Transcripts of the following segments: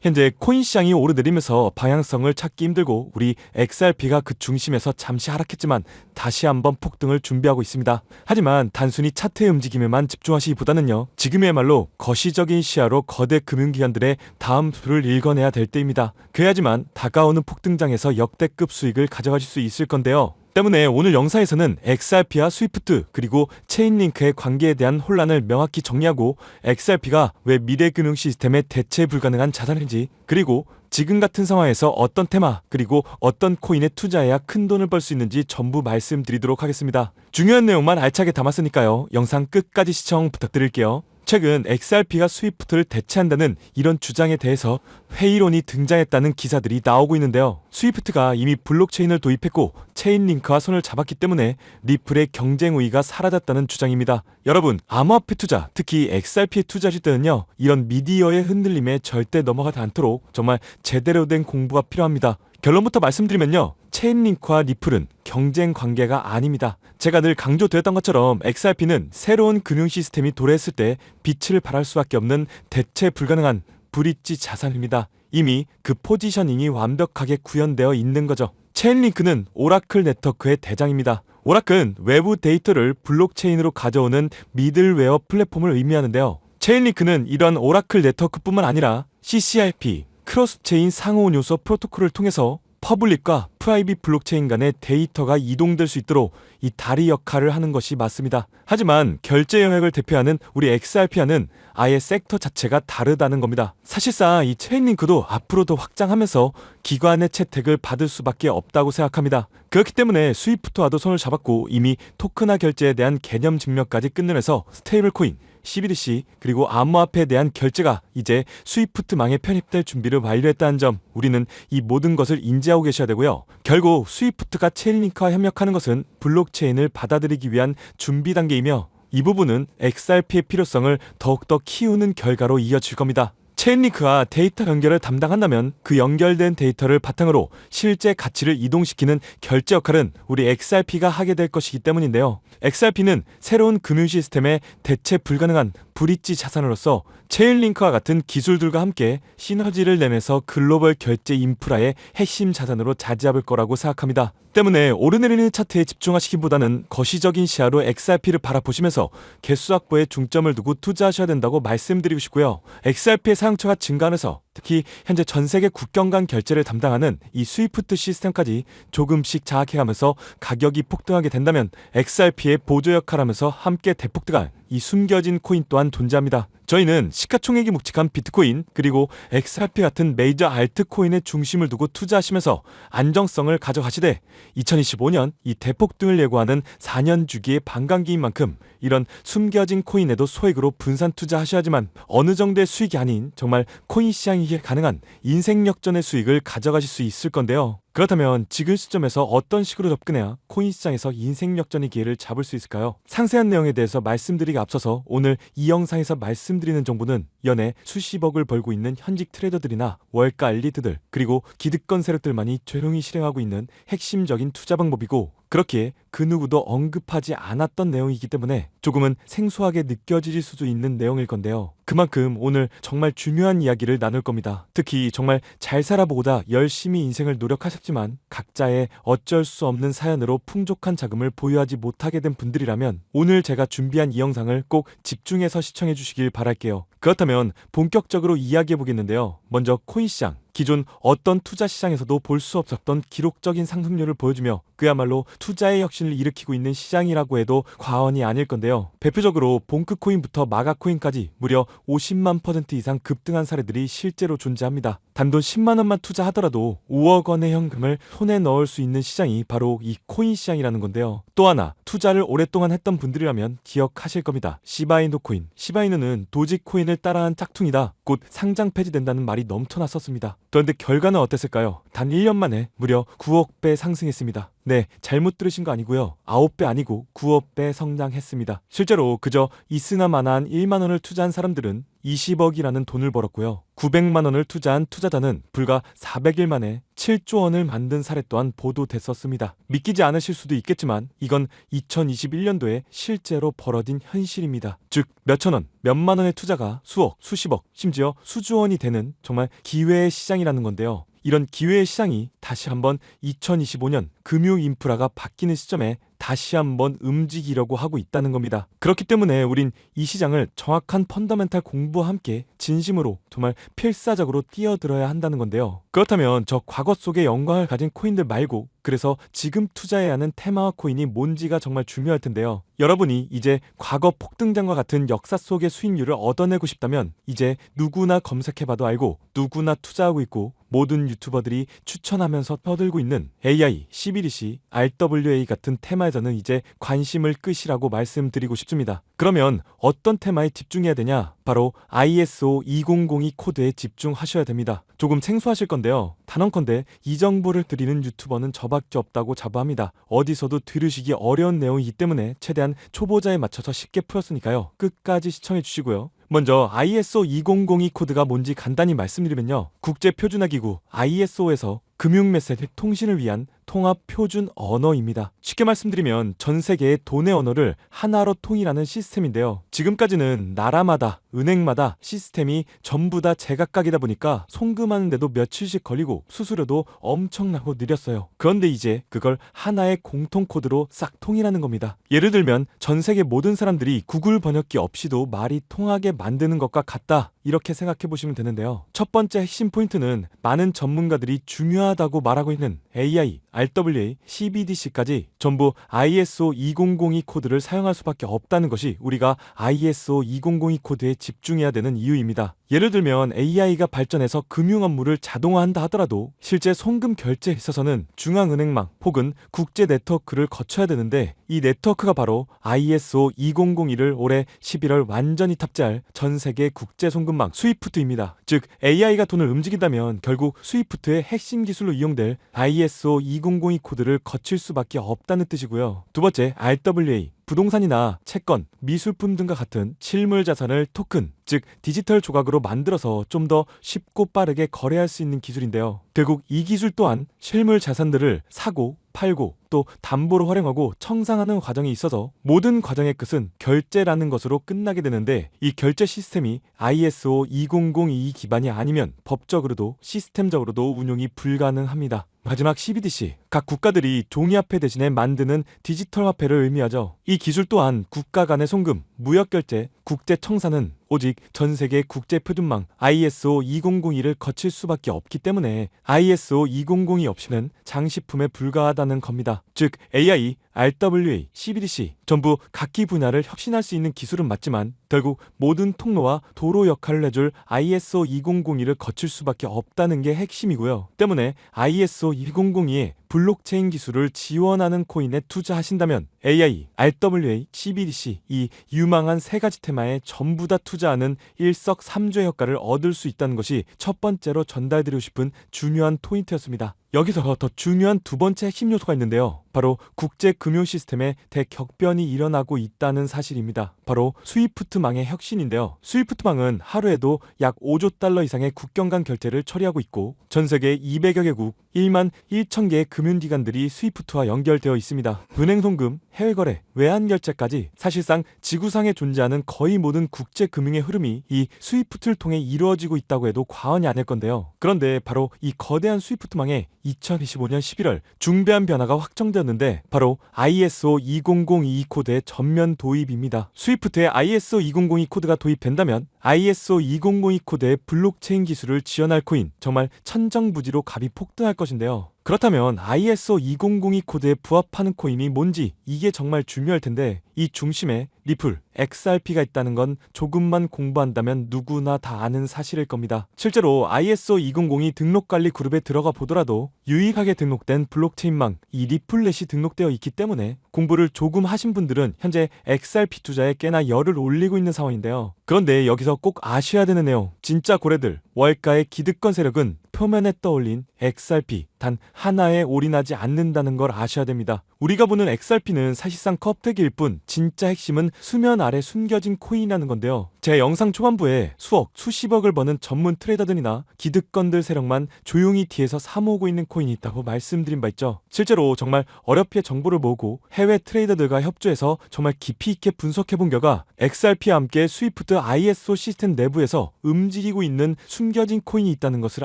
현재 코인 시장이 오르내리면서 방향성을 찾기 힘들고 우리 XRP가 그 중심에서 잠시 하락했지만 다시 한번 폭등을 준비하고 있습니다. 하지만 단순히 차트의 움직임에만 집중하시기보다는요. 지금이야말로 거시적인 시야로 거대 금융기관들의 다음 수를 읽어내야 될 때입니다. 그래야지만 다가오는 폭등장에서 역대급 수익을 가져가실 수 있을 건데요. 때문에 오늘 영상에서는 XRP와 스위프트 그리고 체인링크의 관계에 대한 혼란을 명확히 정리하고 XRP가 왜 미래 금융 시스템에 대체 불가능한 자산인지 그리고 지금 같은 상황에서 어떤 테마 그리고 어떤 코인에 투자해야 큰 돈을 벌 수 있는지 전부 말씀드리도록 하겠습니다. 중요한 내용만 알차게 담았으니까요. 영상 끝까지 시청 부탁드릴게요. 최근 XRP가 스위프트를 대체한다는 이런 주장에 대해서 회의론이 등장했다는 기사들이 나오고 있는데요. 스위프트가 이미 블록체인을 도입했고 체인 링크와 손을 잡았기 때문에 리플의 경쟁 우위가 사라졌다는 주장입니다. 여러분, 암호화폐 투자, 특히 XRP에 투자하실 때는요. 이런 미디어의 흔들림에 절대 넘어가지 않도록 정말 제대로 된 공부가 필요합니다. 결론부터 말씀드리면요. 체인링크와 리플은 경쟁 관계가 아닙니다. 제가 늘 강조드렸던 것처럼 XRP는 새로운 금융 시스템이 도래했을 때 빛을 발할 수밖에 없는 대체 불가능한 브릿지 자산입니다. 이미 그 포지셔닝이 완벽하게 구현되어 있는 거죠. 체인링크는 오라클 네트워크의 대장입니다. 오라클은 외부 데이터를 블록체인으로 가져오는 미들웨어 플랫폼을 의미하는데요. 체인링크는 이런 오라클 네트워크뿐만 아니라 CCRP, 크로스체인 상호 요소 프로토콜을 통해서 퍼블릭과 프라이빗 블록체인 간의 데이터가 이동될 수 있도록 이 다리 역할을 하는 것이 맞습니다. 하지만 결제 영역을 대표하는 우리 XRP와는 아예 섹터 자체가 다르다는 겁니다. 사실상 이 체인링크도 앞으로 더 확장하면서 기관의 채택을 받을 수밖에 없다고 생각합니다. 그렇기 때문에 스위프트와도 손을 잡았고 이미 토큰화 결제에 대한 개념 증명까지 끝내면서 스테이블 코인, CBDC 그리고 암호화폐에 대한 결제가 이제 스위프트망에 편입될 준비를 완료했다는 점 우리는 이 모든 것을 인지하고 계셔야 되고요. 결국 스위프트가 체인링크와 협력하는 것은 블록체인을 받아들이기 위한 준비 단계이며 이 부분은 XRP의 필요성을 더욱더 키우는 결과로 이어질 겁니다. 체인링크와 데이터 연결을 담당한다면 그 연결된 데이터를 바탕으로 실제 가치를 이동시키는 결제 역할은 우리 XRP가 하게 될 것이기 때문인데요. XRP는 새로운 금융 시스템에 대체 불가능한 브릿지 자산으로서 체인링크와 같은 기술들과 함께 시너지를 내면서 글로벌 결제 인프라의 핵심 자산으로 자리 잡을 거라고 생각합니다. 때문에 오르내리는 차트에 집중하시기보다는 거시적인 시야로 XRP를 바라보시면서 개수 확보에 중점을 두고 투자하셔야 된다고 말씀드리고 싶고요. XRP의 사용처가 증가하면서 특히 현재 전 세계 국경 간 결제를 담당하는 이 스위프트 시스템까지 조금씩 장악해가면서 가격이 폭등하게 된다면 XRP의 보조 역할하면서 함께 대폭등할 이 숨겨진 코인 또한 존재합니다. 저희는 시가총액이 묵직한 비트코인 그리고 XRP 같은 메이저 알트코인의 중심을 두고 투자하시면서 안정성을 가져가시되 2025년 이 대폭등을 예고하는 4년 주기의 반감기인 만큼 이런 숨겨진 코인에도 소액으로 분산 투자하셔야지만 어느 정도의 수익이 아닌 정말 코인 시장이 게 가능한 인생 역전의 수익을 가져가실 수 있을 건데요. 그렇다면 지금 시점에서 어떤 식으로 접근해야 코인 시장에서 인생 역전의 기회를 잡을 수 있을까요? 상세한 내용에 대해서 말씀드리기 앞서서 오늘 이 영상에서 말씀드리는 정보는 연애 수십억을 벌고 있는 현직 트레이더들이나 월가 엘리트들 그리고 기득권 세력들만이 조용히 실행하고 있는 핵심적인 투자 방법이고 그렇기에 그 누구도 언급하지 않았던 내용이기 때문에 조금은 생소하게 느껴질 수도 있는 내용일 건데요. 그만큼 오늘 정말 중요한 이야기를 나눌 겁니다. 특히 정말 잘 살아보고자 열심히 인생을 노력하셨 지만 각자의 어쩔 수 없는 사연으로 풍족한 자금을 보유하지 못하게 된 분들이라면 오늘 제가 준비한 이 영상을 꼭 집중해서 시청해 주시길 바랄게요. 그렇다면 본격적으로 이야기해 보겠는데요. 먼저 코인 시장. 기존 어떤 투자 시장에서도 볼 수 없었던 기록적인 상승률을 보여주며 그야말로 투자의 혁신을 일으키고 있는 시장이라고 해도 과언이 아닐 건데요. 대표적으로 봉크코인부터 마가코인까지 무려 50만 퍼센트 이상 급등한 사례들이 실제로 존재합니다. 단돈 10만 원만 투자하더라도 5억 원의 현금을 손에 넣을 수 있는 시장이 바로 이 코인 시장이라는 건데요. 또 하나 투자를 오랫동안 했던 분들이라면 기억하실 겁니다. 시바이노 코인. 시바이노는 도지코인을 따라한 짝퉁이다. 곧 상장 폐지된다는 말이 넘쳐났었습니다. 그런데 결과는 어땠을까요? 단 1년 만에 무려 9억 배 상승했습니다. 네, 잘못 들으신 거 아니고요. 9배 아니고 9억배 성장했습니다. 실제로 그저 이스나마나한 1만 원을 투자한 사람들은 20억이라는 돈을 벌었고요. 900만 원을 투자한 투자자는 불과 400일 만에 7조 원을 만든 사례 또한 보도됐었습니다. 믿기지 않으실 수도 있겠지만 이건 2021년도에 실제로 벌어진 현실입니다. 즉 몇천 원, 몇만 원의 투자가 수억, 수십억, 심지어 수조 원이 되는 정말 기회의 시장이라는 건데요. 이런 기회의 시장이 다시 한번 2025년 금융 인프라가 바뀌는 시점에 다시 한번 움직이려고 하고 있다는 겁니다. 그렇기 때문에 우린 이 시장을 정확한 펀더멘탈 공부와 함께 진심으로 정말 필사적으로 뛰어들어야 한다는 건데요. 그렇다면 저 과거 속의 영광을 가진 코인들 말고 그래서 지금 투자해야 하는 테마와 코인이 뭔지가 정말 중요할 텐데요. 여러분이 이제 과거 폭등장과 같은 역사 속의 수익률을 얻어내고 싶다면 이제 누구나 검색해봐도 알고 누구나 투자하고 있고 모든 유튜버들이 추천하면서 떠들고 있는 AI, CBDC, RWA 같은 테마에 서는 이제 관심을 끄시라고 말씀드리고 싶습니다. 그러면 어떤 테마에 집중해야 되냐? 바로 ISO 2002 코드에 집중하셔야 됩니다. 조금 생소하실 건데요. 단언컨대 이 정보를 드리는 유튜버는 저밖에 없다고 자부합니다. 어디서도 들으시기 어려운 내용이기 때문에 최대한 초보자에 맞춰서 쉽게 풀었으니까요. 끝까지 시청해 주시고요. 먼저 ISO 2002 코드가 뭔지 간단히 말씀드리면요. 국제 표준화 기구 ISO에서 금융 메시지 통신을 위한 통합 표준 언어입니다. 쉽게 말씀드리면 전 세계의 돈의 언어를 하나로 통일하는 시스템인데요. 지금까지는 나라마다 은행마다 시스템이 전부 다 제각각이다 보니까 송금하는데도 며칠씩 걸리고 수수료도 엄청나고 느렸어요. 그런데 이제 그걸 하나의 공통 코드로 싹 통일하는 겁니다. 예를 들면 전 세계 모든 사람들이 구글 번역기 없이도 말이 통하게 만드는 것과 같다. 이렇게 생각해 보시면 되는데요. 첫 번째 핵심 포인트는 많은 전문가들이 중요하다고 말하고 있는 AI, RWA, CBDC까지 전부 ISO 2002 코드를 사용할 수밖에 없다는 것이 우리가 ISO 2002 코드에 집중해야 되는 이유입니다. 예를 들면 AI가 발전해서 금융 업무를 자동화한다 하더라도 실제 송금 결제에 있어서는 중앙은행망 혹은 국제 네트워크를 거쳐야 되는데 이 네트워크가 바로 ISO 2001을 올해 11월 완전히 탑재할 전 세계 국제 송금망 스위프트입니다. 즉 AI가 돈을 움직인다면 결국 스위프트의 핵심 기술로 이용될 ISO 2002 코드를 거칠 수밖에 없다는 뜻이고요. 두 번째 RWA 부동산이나 채권, 미술품 등과 같은 실물 자산을 토큰, 즉 디지털 조각으로 만들어서 좀 더 쉽고 빠르게 거래할 수 있는 기술인데요. 결국 이 기술 또한 실물 자산들을 사고 팔고 또 담보로 활용하고 청산하는 과정에 있어서 모든 과정의 끝은 결제라는 것으로 끝나게 되는데 이 결제 시스템이 ISO 2002 기반이 아니면 법적으로도 시스템적으로도 운용이 불가능합니다. 마지막 CBDC. 각 국가들이 종이화폐 대신에 만드는 디지털 화폐를 의미하죠. 이 기술 또한 국가 간의 송금, 무역 결제, 국제 청산은 오직 전 세계 국제 표준망 ISO 2002를 거칠 수밖에 없기 때문에 ISO 2002 없이는 장식품에 불과하다는 겁니다. 즉 AI, RWA, CBDC 전부 각기 분야를 혁신할 수 있는 기술은 맞지만 결국 모든 통로와 도로 역할을 해줄 ISO 2002를 거칠 수밖에 없다는 게 핵심이고요. 때문에 ISO 2002에 블록체인 기술을 지원하는 코인에 투자하신다면 AI, RWA, CBDC 이 유망한 세 가지 테마에 전부 다 투자하는 일석삼조의 효과를 얻을 수 있다는 것이 첫 번째로 전달드리고 싶은 중요한 포인트였습니다. 여기서 더 중요한 두 번째 핵심 요소가 있는데요. 바로 국제 금융 시스템에 대격변이 일어나고 있다는 사실입니다. 바로 스위프트망의 혁신인데요. 스위프트망은 하루에도 약 5조 달러 이상의 국경 간 결제를 처리하고 있고 전 세계 200여 개국 1만 1천 개의 금융기관들이 스위프트와 연결되어 있습니다. 은행 송금, 해외 거래, 외환 결제까지 사실상 지구상에 존재하는 거의 모든 국제 금융의 흐름이 이 스위프트를 통해 이루어지고 있다고 해도 과언이 아닐 건데요. 그런데 바로 이 거대한 스위프트망에 2025년 11월 중대한 변화가 확정되었는데 바로 ISO 2002 코드의 전면 도입입니다. 스위프트에 ISO 2002 코드가 도입된다면 ISO 2002 코드의 블록체인 기술을 지원할 코인 정말 천정부지로 값이 폭등할 것인데요. 그렇다면 ISO 2002 코드에 부합하는 코인이 뭔지 이게 정말 중요할 텐데 이 중심에 리플, XRP가 있다는 건 조금만 공부한다면 누구나 다 아는 사실일 겁니다. 실제로 ISO 2002 등록 관리 그룹에 들어가 보더라도 유익하게 등록된 블록체인망 이 리플렛이 등록되어 있기 때문에 공부를 조금 하신 분들은 현재 XRP 투자에 꽤나 열을 올리고 있는 상황인데요. 그런데 여기서 꼭 아셔야 되는 내용 진짜 고래들 월가의 기득권 세력은 표면에 떠올린 XRP 단 하나에 올인하지 않는다는 걸 아셔야 됩니다. 우리가 보는 XRP는 사실상 껍데기일 뿐 진짜 핵심은 수면 아래 숨겨진 코인이라는 건데요. 제 영상 초반부에 수억, 수십억을 버는 전문 트레이더들이나 기득권들 세력만 조용히 뒤에서 사모으고 있는 코인이 있다고 말씀드린 바 있죠. 실제로 정말 어렵게 정보를 모으고 해외 트레이더들과 협조해서 정말 깊이 있게 분석해본 결과 XRP와 함께 스위프트 ISO 시스템 내부에서 움직이고 있는 숨 겨진 코인이 있다는 것을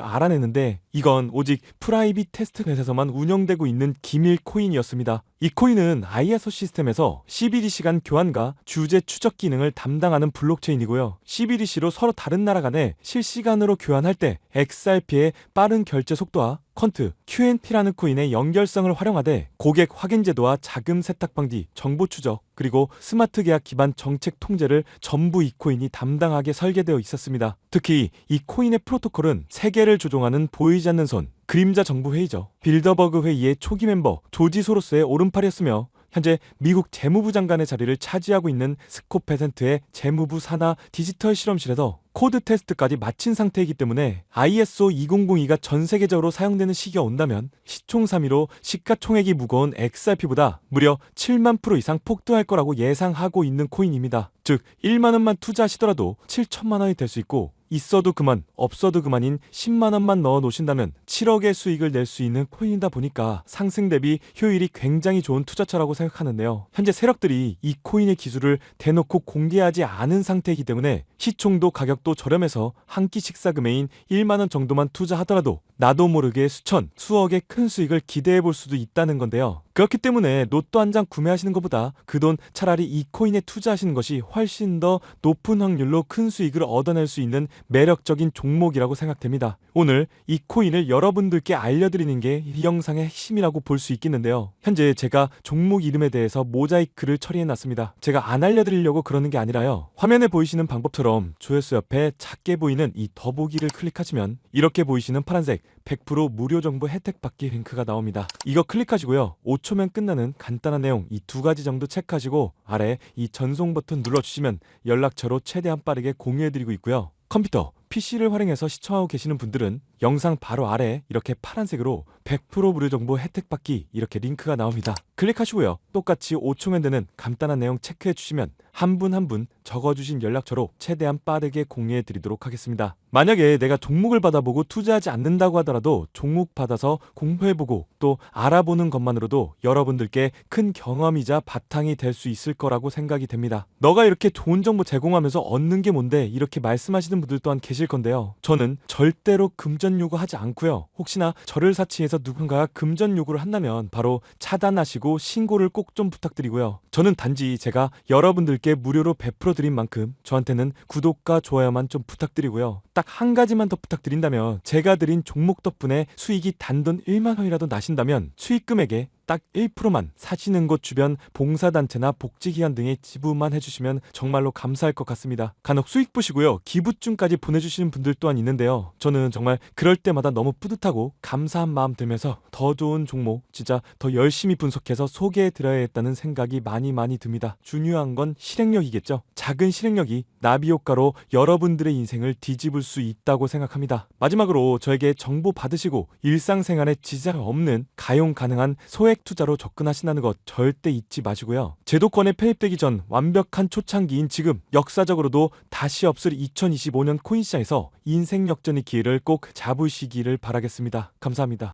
알아내는데 이건 오직 프라이빗 테스트넷에서만 운영되고 있는 기밀 코인이었습니다. 이 코인은 ISO 시스템에서 CBDC 간 교환과 주제 추적 기능을 담당하는 블록체인이고요. CBDC로 서로 다른 나라 간에 실시간으로 교환할 때 XRP의 빠른 결제 속도와 퀀트, QNT라는 코인의 연결성을 활용하되 고객 확인 제도와 자금 세탁 방지, 정보 추적, 그리고 스마트 계약 기반 정책 통제를 전부 이 코인이 담당하게 설계되어 있었습니다. 특히 이 코인의 프로토콜은 세계를 조종하는 보이지 않는 손, 그림자 정부 회의죠. 빌더버그 회의의 초기 멤버 조지 소로스의 오른팔이었으며 현재 미국 재무부 장관의 자리를 차지하고 있는 스콧 페센트의 재무부 산하 디지털 실험실에서 코드 테스트까지 마친 상태이기 때문에 ISO 2002가 전 세계적으로 사용되는 시기가 온다면 시총삼위로 시가총액이 무거운 XRP보다 무려 7만 프로 이상 폭등할 거라고 예상하고 있는 코인입니다. 즉 1만 원만 투자하시더라도 7천만 원이 될 수 있고 있어도 그만, 없어도 그만인 10만 원만 넣어 놓으신다면 7억의 수익을 낼 수 있는 코인이다 보니까 상승 대비 효율이 굉장히 좋은 투자처라고 생각하는데요. 현재 세력들이 이 코인의 기술을 대놓고 공개하지 않은 상태이기 때문에 시총도 가격 도 저렴해서 한 끼 식사 금액인 1만 원 정도만 투자하더라도 나도 모르게 수천, 수억의 큰 수익을 기대해 볼 수도 있다는 건데요. 그렇기 때문에 로또 한 장 구매하시는 것보다 그 돈 차라리 이 코인에 투자하시는 것이 훨씬 더 높은 확률로 큰 수익을 얻어낼 수 있는 매력적인 종목이라고 생각됩니다. 오늘 이 코인을 여러분들께 알려드리는 게 이 영상의 핵심이라고 볼 수 있겠는데요. 현재 제가 종목 이름에 대해서 모자이크를 처리해놨습니다. 제가 안 알려드리려고 그러는 게 아니라요. 화면에 보이시는 방법처럼 조회수 옆에 작게 보이는 이 더보기를 클릭하시면 이렇게 보이시는 파란색 100% 무료 정보 혜택 받기 링크가 나옵니다. 이거 클릭하시고요. 5초면 끝나는 간단한 내용 이 두 가지 정도 체크하시고 아래 이 전송 버튼 눌러주시면 연락처로 최대한 빠르게 공유해드리고 있고요. 컴퓨터, PC를 활용해서 시청하고 계시는 분들은 영상 바로 아래 이렇게 파란색으로 100% 무료 정보 혜택 받기 이렇게 링크가 나옵니다. 클릭하시고요. 똑같이 5초면 되는 간단한 내용 체크해 주시면 한 분 한 분 적어주신 연락처로 최대한 빠르게 공유해 드리도록 하겠습니다. 만약에 내가 종목을 받아보고 투자하지 않는다고 하더라도 종목 받아서 공부해보고 또 알아보는 것만으로도 여러분들께 큰 경험이자 바탕이 될 수 있을 거라고 생각이 됩니다. 너가 이렇게 좋은 정보 제공하면서 얻는 게 뭔데 이렇게 말씀하시는 분들 또한 계실 건데요. 저는 절대로 금전 요구하지 않고요. 혹시나 저를 사치해서 누군가가 금전 요구를 한다면 바로 차단하시고 신고를 꼭 좀 부탁드리고요. 저는 단지 제가 여러분들께 무료로 베풀어 드린 만큼 저한테는 구독과 좋아요만 좀 부탁드리고요. 딱 한 가지만 더 부탁드린다면 제가 드린 종목 덕분에 수익이 단돈 1만 원이라도 나신다면 수익 금액의 딱 1%만 사시는 곳 주변 봉사단체나 복지기관 등에 지부만 해주시면 정말로 감사할 것 같습니다. 간혹 수익 보시고요. 기부증까지 보내주시는 분들 또한 있는데요. 저는 정말 그럴 때마다 너무 뿌듯하고 감사한 마음 들면서 더 좋은 종목 진짜 더 열심히 분석해서 소개해 드려야겠다는 생각이 많이 많이 듭니다. 중요한 건 실행력이겠죠. 작은 실행력이 나비 효과로 여러분들의 인생을 뒤집을 수 있다고 생각합니다. 마지막으로 저에게 정보 받으시고 일상생활에 지장 없는 가용 가능한 소액 투자로 접근하신다는 것 절대 잊지 마시고요. 제도권에 편입되기 전 완벽한 초창기인 지금 역사적으로도 다시 없을 2025년 코인 시장에서 인생 역전의 기회를 꼭 잡으시기를 바라겠습니다. 감사합니다.